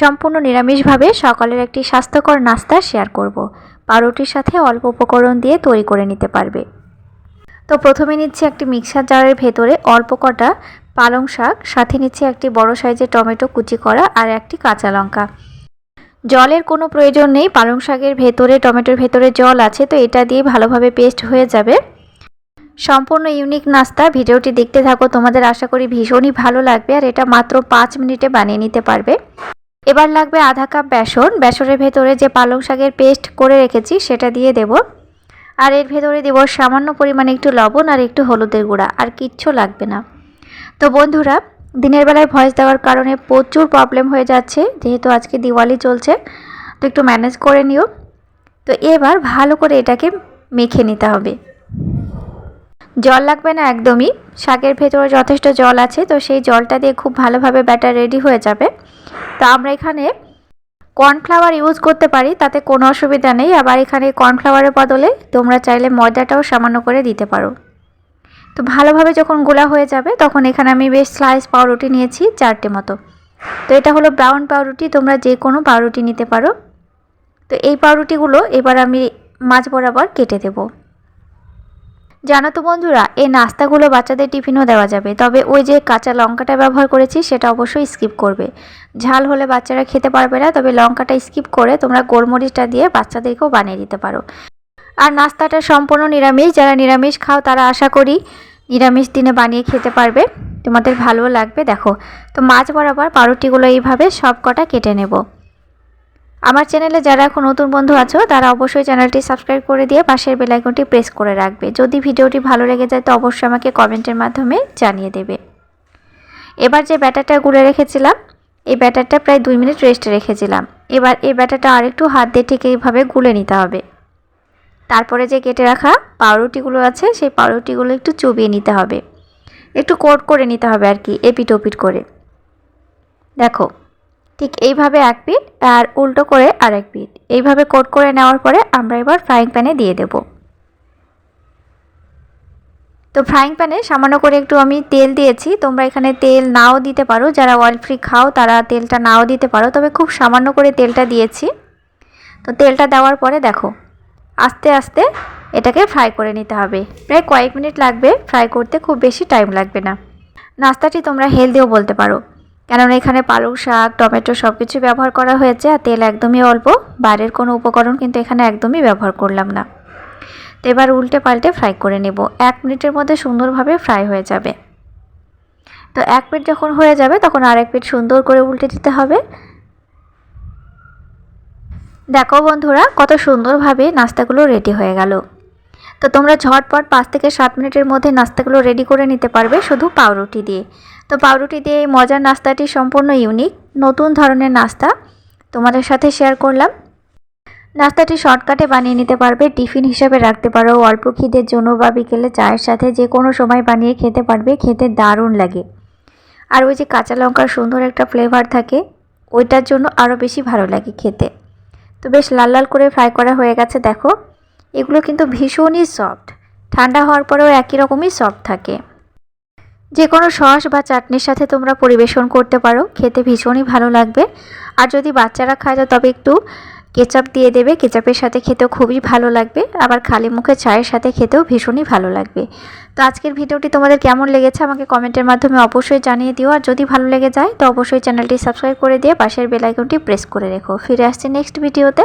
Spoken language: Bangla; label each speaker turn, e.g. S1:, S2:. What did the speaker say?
S1: সম্পূর্ণ নিরামিষভাবে সকালের একটি স্বাস্থ্যকর নাস্তা শেয়ার করব। পাউরুটির সাথে অল্প উপকরণ দিয়ে তৈরি করে নিতে পারবে। তো প্রথমে নিচ্ছি একটি মিক্সার জারের ভেতরে অল্প কটা পালং শাক, সাথে নিচ্ছি একটি বড় সাইজের টমেটো কুচি করা আর একটি কাঁচা লঙ্কা। জলের কোনো প্রয়োজন নেই, পালং শাকের ভেতরে, টমেটোর ভেতরে জল আছে, তো এটা দিয়ে ভালোভাবে পেস্ট হয়ে যাবে। সম্পূর্ণ ইউনিক নাস্তা, ভিডিওটি দেখতে থাকো, তোমাদের আশা করি ভীষণই ভালো লাগবে, আর এটা মাত্র পাঁচ মিনিটে বানিয়ে নিতে পারবে। এবার লাগবে আধা কাপ বেসন। বেসনের ভেতরে যে পালং শাকের পেস্ট করে রেখেছি, সেটা দিয়ে দেব। আর এর ভেতরে দেব সামান্য পরিমাণে একটু লবণ আর একটু হলুদের গুঁড়া, আর কিচ্ছু লাগবে না। তো বন্ধুরা, দিনের বেলায় ভয়েস দেওয়ার কারণে প্রচুর প্রবলেম হয়ে যাচ্ছে, যেহেতু আজকে দিওয়ালি চলছে। তো একটু ম্যানেজ করে নিও। তো এবার ভালো করে এটাকে মেখে নিতে হবে। জল লাগবে না একদমই। শাকের ভেতরে যথেষ্ট জল আছে, তো সেই জলটা দিয়ে খুব ভালোভাবে ব্যাটার রেডি হয়ে যাবে। তো আমরা এখানে কর্নফ্লাওয়ার ইউজ করতে পারি, তাতে কোনো অসুবিধা নেই। আবার এখানে কর্নফ্লাওয়ারের বদলে তোমরা চাইলে ময়দাটাও সামান্য করে দিতে পারো। তো ভালোভাবে যখন গোলা হয়ে যাবে, তখন এখানে আমি বেশ স্লাইস পাউরুটি নিয়েছি চারটে মতো। তো এটা হলো ব্রাউন পাউরুটি, তোমরা যে কোনো পাউরুটি নিতে পারো। তো এই পাউরুটিগুলো এবার আমি মাছ বরাবর কেটে দেবো। জানো তো বন্ধুরা, এই নাস্তাগুলো বাচ্চাদের টিফিনও দেওয়া যাবে। তবে ওই যে কাঁচা লঙ্কাটা ব্যবহার করেছি, সেটা অবশ্যই স্কিপ করবে। ঝাল হলে বাচ্চারা খেতে পারবে না, তবে লঙ্কাটা স্কিপ করে তোমরা গোলমরিচটা দিয়ে বাচ্চাদেরকেও বানিয়ে দিতে পারো। আর নাস্তাটা সম্পূর্ণ নিরামিষ, যারা নিরামিষ খাও তারা আশা করি নিরামিষ দিনে বানিয়ে খেতে পারবে। তোমাদের ভালো লাগবে, দেখো। তো মাছ বরাবর পাউরুটিগুলো এইভাবে সব কটা কেটে নেব। আমার চ্যানেলে যারা এখন নতুন বন্ধু আছো, তারা অবশ্যই চ্যানেলটি সাবস্ক্রাইব করে দিয়ে পাশের বেল আইকনটি প্রেস করে রাখবে। যদি ভিডিওটি ভালো লেগে যায়, তো অবশ্যই আমাকে কমেন্টের মাধ্যমে জানিয়ে দেবে। এবার যে ব্যাটারটা গুলে রেখেছিলাম, এই ব্যাটারটা প্রায় দুই মিনিট রেস্টে রেখেছিলাম। এবার এই ব্যাটারটা আরেকটু হাত দিয়ে ঠিক এইভাবে গুলে নিতে হবে। তারপরে যে কেটে রাখা পাউরুটিগুলো আছে, সেই পাউরুটিগুলো একটু চুবিয়ে নিতে হবে। একটু কোট করে নিতে হবে আর কি এপিট ওপিট করে। দেখো ঠিক এইভাবে এক পিঠ আর উল্টো করে আরেক পিঠ। এইভাবে কোট করে নেওয়ার পরে আমরা এবার ফ্রাইং প্যানে দিয়ে দেব। তো ফ্রাইং প্যানে সামান্য করে একটু আমি তেল দিয়েছি। তোমরা এখানে তেল নাও দিতে পারো। যারা অয়েল ফ্রি খাও, তারা তেলটা নাও দিতে পারো। তবে খুব সামান্য করে তেলটা দিয়েছি। তো তেলটা দেওয়ার পরে দেখো, আস্তে আস্তে এটাকে ফ্রাই করে নিতে হবে। প্রায় কয়েক মিনিট লাগবে ফ্রাই করতে। খুব বেশি টাইম লাগবে না। নাস্তাটি তোমরা হেলদিও বলতে পারো। কেননা এখানে পালং শাক, টমেটো সব কিছু ব্যবহার করা হয়েছে আর তেল একদমই অল্প। বাইরের কোনো উপকরণ কিন্তু এখানে একদমই ব্যবহার করলাম না। তো এবার উল্টে পাল্টে ফ্রাই করে নেব। এক মিনিটের মধ্যে সুন্দরভাবে ফ্রাই হয়ে যাবে। তো এক মিনিট যখন হয়ে যাবে, তখন আর এক মিনিট সুন্দর করে উল্টে দিতে হবে। দেখো বন্ধুরা, কত সুন্দরভাবে নাস্তাগুলো রেডি হয়ে গেল। তো তোমরা ঝটপট পাঁচ থেকে সাত মিনিটের মধ্যে নাস্তাগুলো রেডি করে নিতে পারবে শুধু পাউরুটি দিয়ে। তো পাউরুটি দিয়ে এই মজার নাস্তাটি সম্পূর্ণ ইউনিক নতুন ধরনের নাস্তা তোমাদের সাথে শেয়ার করলাম। নাস্তাটি শর্টকাটে বানিয়ে নিতে পারবে টিফিন হিসাবে রাখতে পারো, অল্প খিদের জন্য বা বিকেলে চায়ের সাথে যে কোনো সময় বানিয়ে খেতে পারবে, খেতে দারুণ লাগে। আর ওই যে কাঁচা লঙ্কার সুন্দর একটা ফ্লেভার থাকে, ওইটার জন্য আরও বেশি ভালো লাগে খেতে। তো বেশ লাল লাল করে ফ্রাই করা হয়ে গেছে, দেখো। এগুলো কিন্তু ভীষণই সফট ঠান্ডা হওয়ার পরেও একই রকমই সফট থাকে। যে কোনো সস বা চাটনির সাথে তোমরা পরিবেশন করতে পারো, খেতে ভীষণই ভালো লাগবে। আর যদি বাচ্চারা খায় তবে একটু কেচাপ দিয়ে দেবে, কেচাপের সাথে খেতেও খুবই ভালো লাগবে। আবার খালি মুখে চায়ের সাথে খেতেও ভীষণই ভালো লাগবে। তো আজকের ভিডিওটি তোমাদের কেমন লেগেছে আমাকে কমেন্টের মাধ্যমে অবশ্যই জানিয়ে দিও। আর যদি ভালো লেগে যায় তো অবশ্যই চ্যানেলটি সাবস্ক্রাইব করে দিয়ে পাশের বেলাইকনটি প্রেস করে রেখো। ফিরে আসছি নেক্সট ভিডিওতে।